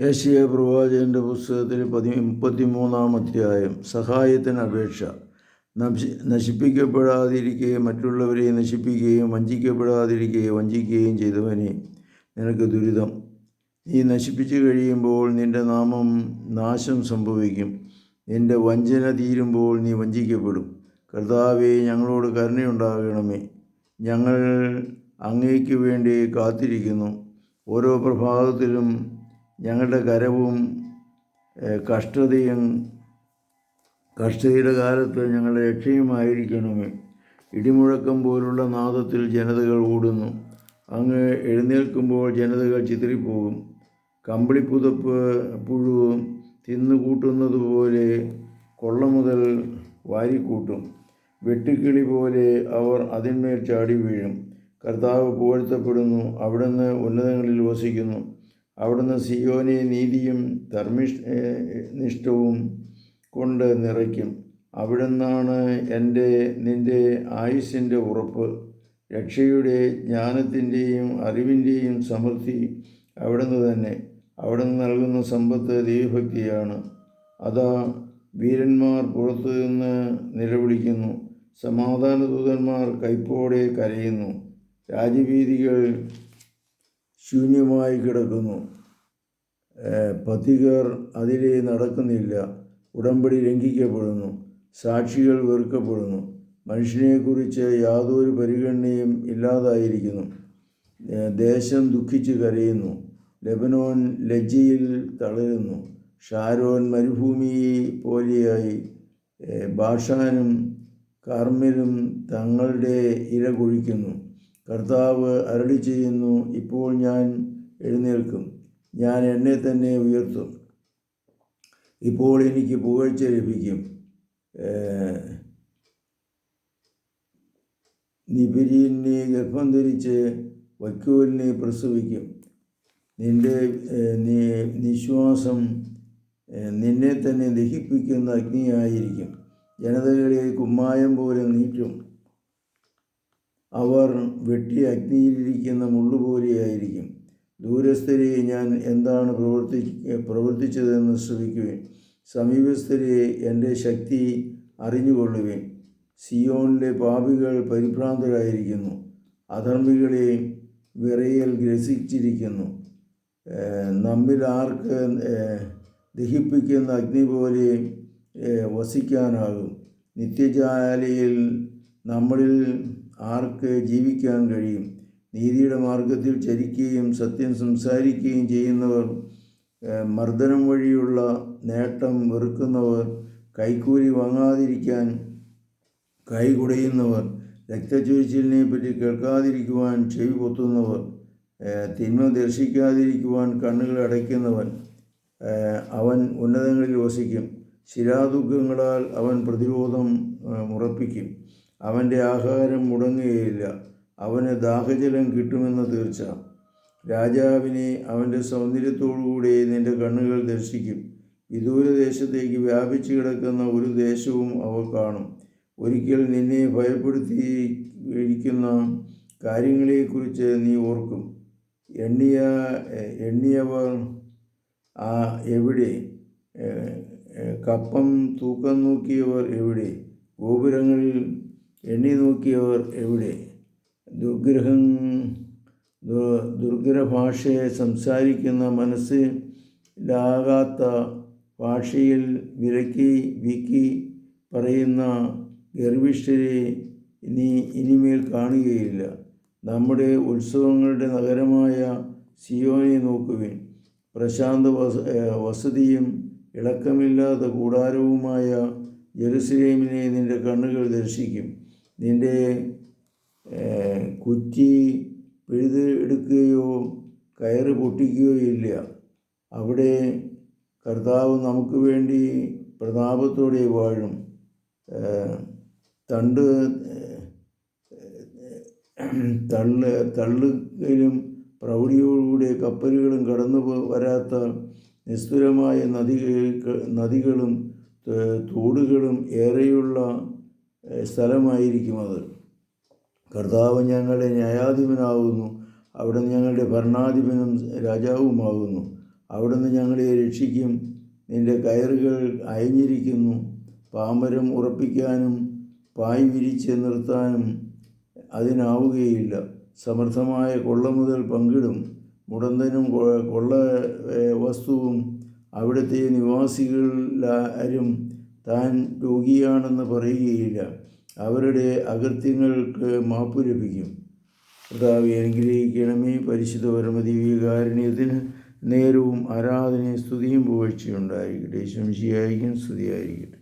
Asia പ്രവാചകന്റെ പുസ്തകത്തിൽ പതി മുപ്പത്തിമൂന്നാം അധ്യായം. സഹായത്തിന് അപേക്ഷ. നശി നശിപ്പിക്കപ്പെടാതിരിക്കുകയും മറ്റുള്ളവരെ നശിപ്പിക്കുകയും വഞ്ചിക്കപ്പെടാതിരിക്കുകയും വഞ്ചിക്കുകയും ചെയ്തവനെ നിനക്ക് ദുരിതം. നീ നശിപ്പിച്ചു കഴിയുമ്പോൾ നിന്റെ നാമം നാശം സംഭവിക്കും. നിന്റെ വഞ്ചന തീരുമ്പോൾ നീ വഞ്ചിക്കപ്പെടും. കർത്താവെ ഞങ്ങളോട് കരുണയുണ്ടാകണമേ. ഞങ്ങൾ അങ്ങേക്ക് വേണ്ടി കാത്തിരിക്കുന്നു. ഓരോ പ്രഭാതത്തിലും ഞങ്ങളുടെ കരവും കഷ്ടതയും കഷ്ടതയുടെ കാലത്ത് ഞങ്ങളുടെ രക്ഷയുമായിരിക്കണമേ. ഇടിമുഴക്കം പോലുള്ള നാദത്തിൽ ജനതകൾ ഓടുന്നു. അങ്ങ് എഴുന്നേൽക്കുമ്പോൾ ജനതകൾ ചിതറിപ്പോകും. കമ്പിളിപ്പുതപ്പ് പുഴു തിന്നുകൂട്ടുന്നത് പോലെ കൊള്ള മുതൽ വാരിക്കൂട്ടും. വെട്ടുക്കിളി പോലെ അവർ അതിന്മേൽ ചാടി വീഴും. കർത്താവ് പുകഴ്ത്തപ്പെടുന്നു അവിടുന്ന് ഉന്നതങ്ങളിൽ വസിക്കുന്നു. അവിടുന്ന് സിയോനെ നീതിയും ധർമ്മിഷ് നിഷ്ഠവും കൊണ്ട് നിറയ്ക്കും. അവിടുന്നാണ് എന്റെ നിന്റെ ആയുസിന്റെ ഉറപ്പ്. രക്ഷയുടെ ജ്ഞാനത്തിന്റെയും അറിവിന്റെയും സമൃദ്ധി അവിടുന്ന് തന്നെ. അവിടുന്ന് നൽകുന്ന സമ്പത്ത് ദൈവഭക്തിയാണ്. അതാ വീരന്മാർ പുറത്തു നിന്ന് നിലവിളിക്കുന്നു. സമാധാന ദൂതന്മാർ കൈപ്പോടെ കരയുന്നു. രാജവീതികൾ ശൂന്യമായി കിടക്കുന്നു. പതികർ അതിലെ നടക്കുന്നില്ല. ഉടമ്പടി ലംഘിക്കപ്പെടുന്നു. സാക്ഷികൾ വെറുക്കപ്പെടുന്നു. മനുഷ്യനെക്കുറിച്ച് യാതൊരു പരിഗണനയും ഇല്ലാതായിരിക്കുന്നു. ദേശം ദുഃഖിച്ച് കരയുന്നു. ലെബനോൻ ലജ്ജയിൽ തളരുന്നു. ഷാരോൻ മരുഭൂമി പോലെയായി. ബാഷാനും കാർമലും തങ്ങളുടെ ഇര കൊഴിക്കുന്നു. കർത്താവ് അരളി ചെയ്യുന്നു ഇപ്പോൾ ഞാൻ എഴുന്നേൽക്കും. ഞാൻ എന്നെ തന്നെ ഉയർത്തും. ഇപ്പോൾ എനിക്ക് പുകഴ്ച ലഭിക്കും. ഏഹ് നിബിരിനെ ഗർഭം ധരിച്ച് വൈക്കോലിനെ പ്രസവിക്കും. നിന്റെ നിശ്വാസം നിന്നെ തന്നെ ദഹിപ്പിക്കുന്ന അഗ്നിയായിരിക്കും. ജനതകളെ കുമ്മായം പോലെ നീറ്റും. അവർ വെട്ടി അഗ്നിയിലിരിക്കുന്ന മുള്ളുപോലെയായിരിക്കും. ദൂരസ്ഥരെ ഞാൻ എന്താണ് പ്രവർത്തി പ്രവർത്തിച്ചതെന്ന് ശ്രമിക്കുവേൻ സമീപസ്ഥരെ എന്റെ ശക്തി അറിഞ്ഞുകൊള്ളുവേൻ. സിയോണിലെ പാപികൾ പരിഭ്രാന്തരായിരിക്കുന്നു. അധർമ്മികളെ വിറയൽ ഗ്രസിച്ചിരിക്കുന്നു. നമ്മിൽ ആർക്ക് ദഹിപ്പിക്കുന്ന അഗ്നി പോലെ വസിക്കാനാകും. നിത്യജാലയിൽ നമ്മളിൽ ആർക്ക് ജീവിക്കാൻ കഴിയും? നീതിയുടെ മാർഗത്തിൽ ചരിക്കുകയും സത്യം സംസാരിക്കുകയും ചെയ്യുന്നവർ മർദ്ദനം വഴിയുള്ള നേട്ടം വെറുക്കുന്നവർ കൈക്കൂലി വാങ്ങാതിരിക്കാൻ കൈ രക്തചൊരിച്ചിലിനെ പറ്റി കേൾക്കാതിരിക്കുവാൻ ചെവി പൊത്തുന്നവർ തിന്മ ദർശിക്കാതിരിക്കുവാൻ കണ്ണുകൾ അടയ്ക്കുന്നവൻ അവൻ ഉന്നതങ്ങളിൽ വസിക്കും. ശിലാദുഃഖങ്ങളാൽ അവൻ പ്രതിരോധം ഉറപ്പിക്കും. അവന്റെ ആഹാരം മുടങ്ങുകയില്ല അവന് ദാഹജലം കിട്ടുമെന്ന് തീർച്ച. രാജാവിനെ അവന്റെ സൗന്ദര്യത്തോടുകൂടി നിന്റെ കണ്ണുകൾ ദർശിക്കും. വിദൂരദേശത്തേക്ക് വ്യാപിച്ചു കിടക്കുന്ന ഒരു ദേശവും അവ കാണും. ഒരിക്കൽ നിന്നെ ഭയപ്പെടുത്തി ഇരിക്കുന്ന കാര്യങ്ങളെക്കുറിച്ച് നീ ഓർക്കും. എണ്ണിയ എണ്ണിയവർ ആ എവിടെ? കപ്പം തൂക്കം നോക്കിയവർ എവിടെ? ഗോപുരങ്ങളിൽ എണ്ണി നോക്കിയവർ എവിടെ? ദുർഗ്രഹം ദുർഗ്രഹഭാഷയെ സംസാരിക്കുന്ന മനസ്സിലാകാത്ത ഭാഷയിൽ വിലക്കി വിക്കി പറയുന്ന ഗർഭിഷ്ഠരെ ഇനി ഇനിമേൽ കാണുകയില്ല. നമ്മുടെ ഉത്സവങ്ങളുടെ നഗരമായ സിയോനെ നോക്കുവിൻ. പ്രശാന്ത വസ വസതിയും ഇളക്കമില്ലാത്ത കൂടാരവുമായ ജെറുസലേമിനെ നിന്റെ കണ്ണുകൾ ദർശിക്കും. നിന്റെ കുറ്റി പിഴുത് എടുക്കുകയോ കയറ് പൊട്ടിക്കുകയോ ഇല്ല. അവിടെ കർത്താവ് നമുക്ക് വേണ്ടി പ്രതാപത്തോടെ വാഴും. തണ്ട് തള്ള തള്ള് തള്ളുകയിലും പ്രൗഢിയോടുകൂടിയ കപ്പലുകളും കടന്നു വരാത്ത നിസ്തുലമായ നദികൾ നദികളും തോടുകളും ഏറെയുള്ള സ്ഥലമായിരിക്കും അത്. കർത്താവ് ഞങ്ങളുടെ ന്യായാധിപനാകുന്നു. അവിടെ ഞങ്ങളുടെ ഭരണാധിപനും രാജാവുമാകുന്നു. അവിടുന്ന് ഞങ്ങളെ രക്ഷിക്കും. നിന്റെ കയറുകൾ അയഞ്ഞിരിക്കുന്നു. പാമരം ഉറപ്പിക്കാനും പായ് വിരിച്ച് നിർത്താനും അതിനാവുകയില്ല. സമർത്ഥമായ കൊള്ള മുതൽ പങ്കിടും. മുടന്തനും കൊള്ള വസ്തുവും അവിടുത്തെ നിവാസികളാരും താൻ രോഗിയാണെന്ന് പറയുകയില്ല. അവരുടെ അകൃത്യങ്ങൾക്ക് മാപ്പ് ലഭിക്കും. കർത്താവ് അനുഗ്രഹിക്കണമേ. പരിശുദ്ധ പരമദിവ്യകാരുണ്യത്തിന് നേരവും ആരാധനയും സ്തുതിയും പുകഴ്ചയുണ്ടായിരിക്കട്ടെ ശംശിയായിരിക്കും സ്തുതിയായിരിക്കട്ടെ.